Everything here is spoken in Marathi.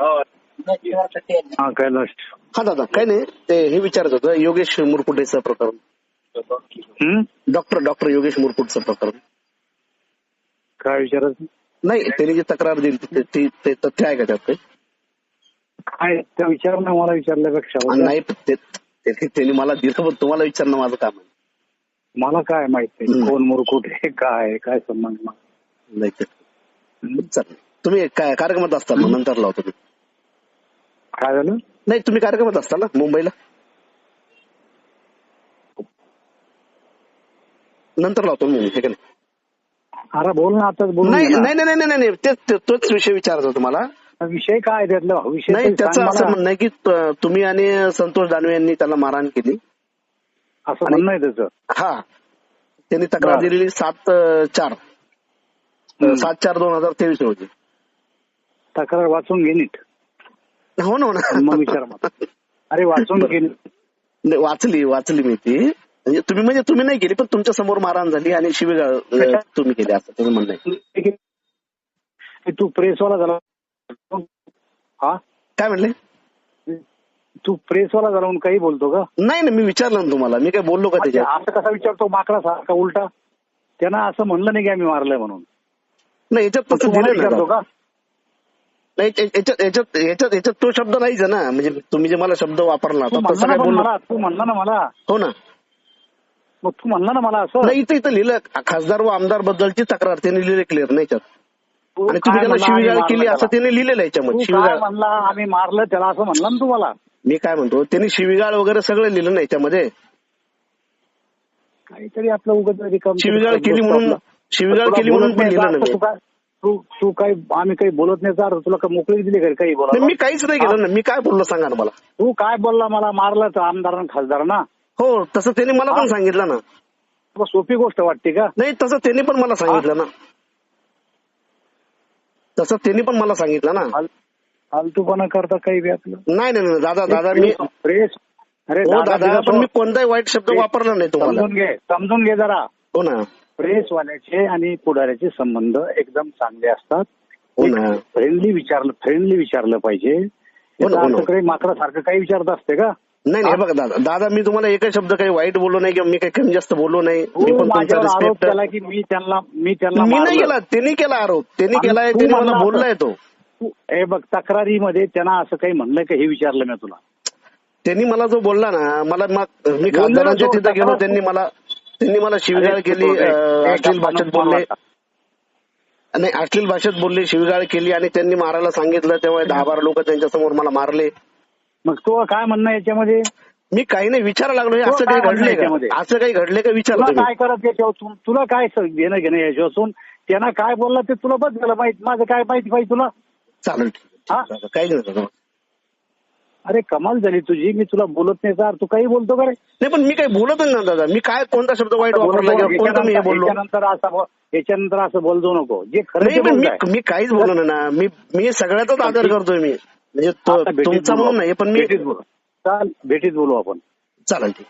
हा कैलास हा दादा काय नाही ते हे विचारत होतं योगेश मुरकुटेचं प्रकरण? डॉक्टर डॉक्टर योगेश मुरकुटचं प्रकरण. काय विचारायचं नाही त्यांनी जी तक्रार दिली ते- ते तथ्य आहे का त्यात काही? काय त्या विचार ना मला विचारल्यापेक्षा. नाही ते- ते- त्यांनी मला दिलं पण तुम्हाला विचारणं माझं काम आहे. मला काय माहिती. कोण मुरकुट आहे काय काय संबंध? नाही तुम्ही काय कार्यक्रमात असता नंतर लावतो मी काय झालं? नाही तुम्ही कार्यक्रमात असता ना मुंबईला. नंतर लावतो मी हे का नाही? अरे बोल ना आताच बोल नाही नाही नाही नाही नाही तेच ते- तोच विषय विचारत होता मला. विषय काय आहे त्यातला? विषय नाही तरी त्याचं सांग असं मला. म्हणणं आहे की त- तुम्ही आणि संतोष दानवे यांनी त्याला मारहाण केली. असं म्हणणं आहे त्याचं. हा. त्यांनी तक्रार बरं. दिलेली सात अं, चार. अं, हम्म. सात चार दोन हजार तेवीस रोजी. तक्रार वाचून घे नीट हो ना हो ना. मग विचार मग. अरे वाचून नाही, वाचली वाचली मी ती. म्हणजे तुम्ही म्हणजे तुम्ही नाही केली पण तुमच्यासमोर मारहाण झाली आणि शिवीगाळ तुम्ही केली असं त्याचं म्हणणं तू प्रेसवाला झाला. हा? काय म्हणले? तू प्रेसवाला झाला म्हणून काही बोलतो का? नाही नाही मी विचारलं ना तुम्हाला. मी काय बोललो का अच्छा, त्याच्यात असं कसा विचारतो माकडा सारखा उलटा? त्यांना असं म्हणलं नाही की आम्ही मारलंय म्हणून. नाही याच्यात तसं दिलं विचारतो ना. का? नाही याच्यात याच्यात याच्यात याच्यात तो शब्द नाहीच आहे ना म्हणजे तुम्ही जे मला शब्द वापरला तू म्हणला तसं ना काय पण बोललो मला तू म्हणला ना मला. हो ना. मग तू म्हणला ना मला असं. नाही इथं इथं लिहिलं खासदार व आमदार बद्दलची तक्रार. त्यांनी लिहिलं क्लिअर नाही आणि तुम्ही त्याला आम्ही शिवीगाळ केली असं? त्यांनी लिहिलेलं आहे याच्यामध्ये शिवीगाळ. म्हणला आम्ही मारलं त्याला असं म्हणला ना तुम्हाला? मी काय म्हणतो त्यांनी शिवीगाळ वगैरे सगळं लिहिलं नाही याच्यामध्ये. काहीतरी आपलं उगत शिवीगाळ केली म्हणून शिवीगाळ केली म्हणून पण लिहिलं नाही. तू तू काही आम्ही काही बोलत नाही तर तुला काय मोकळी दिली का रे काही बोला मी काहीच नाही केलं ना. मी काय बोललो सांगा ना मला. तू काय बोलला मला? मारलं तर आमदार खासदार ना? हो तसं त्यांनी मला पण सांगितलं ना. तुला सोपी गोष्ट वाटते का? नाही तसं त्यांनी पण मला सांगितलं ना. तसं त्यांनी पण मला सांगितलं ना. फाल- फालतूपणा करता काही बी आपलं. नाही नाही नाही, दादा दादा मी प्रेस अरे हो दादा पण मी कोणताही वाईट शब्द वापरला नाही तुम्हाला. समजून घे समजून घे जरा. हो ना. प्रेसवाल्याचे आणि पुढाऱ्याचे संबंध एकदम चांगले असतात. हो फ्रेंडली विचारलं फ्रेंडली विचारलं पाहिजे. हो हो. याचा अर्थ काही विचारत असते का? नाही नाही हे बघा दादा दादा मी तुम्हाला एकही शब्द काही वाईट बोललो नाही किंवा मी काही कमी जास्त बोललो नाही. मी पण तुमचा रिस्पेक्ट केला की मी त्यांना मी त्यांना मी नाही. केला त्यांनी केला आरोप. त्यांनी केलाय त्यांनी मला बोललाय तो. हे बघ तक्रारीमध्ये त्यांना असं काही म्हणलं का हे विचारलं मी तुला? त्यांनी मला जो बोलला ना मला मग मी खासदारांच्या तिथे गेलो त्यांनी मला त्यांनी मला शिवीगाळ केली अश्लील भाषेत बोलले. नाही अश्लील भाषेत बोलले शिवीगाळ केली आणि त्यांनी मारायला सांगितलं. तेव्हा दहा बारा लोक त्यांच्यासमोर मला मारले. मग तो काय म्हणणं आहे याच्यामध्ये? मी काही नाही विचारायला लागलो. हे असं काही घडलंय? का? असं काही घडलंय का? तुम्ही. काय करत याच्यावर तुला काय घेणं घेणं याच्यापासून? त्यांना काय बोलला ते तुला बस झालं माहीत. माझं काय माहिती पाहिजे तुला? चालेल हा? काही नाही दादा. अरे कमाल झाली तुझी मी तुला बोलत नाही सर तू काही बोलतो का रे? नाही पण मी काही बोलतच ना दादा. मी काय कोणता शब्द वाईट वापरला किंवा कोणतं मी हे बोललो? याच्यानंतर असं याच्यानंतर असं बोलतो नको. जे खरं नाही मी काहीच बोललो नाही ना. मी मी सगळ्याचाच आदर करतोय मी. म्हणजे तुमचा म्हणून नाही पण मी भेटीत बोलू. चाल भेटीत बोलू आपण. चालेल ठीक.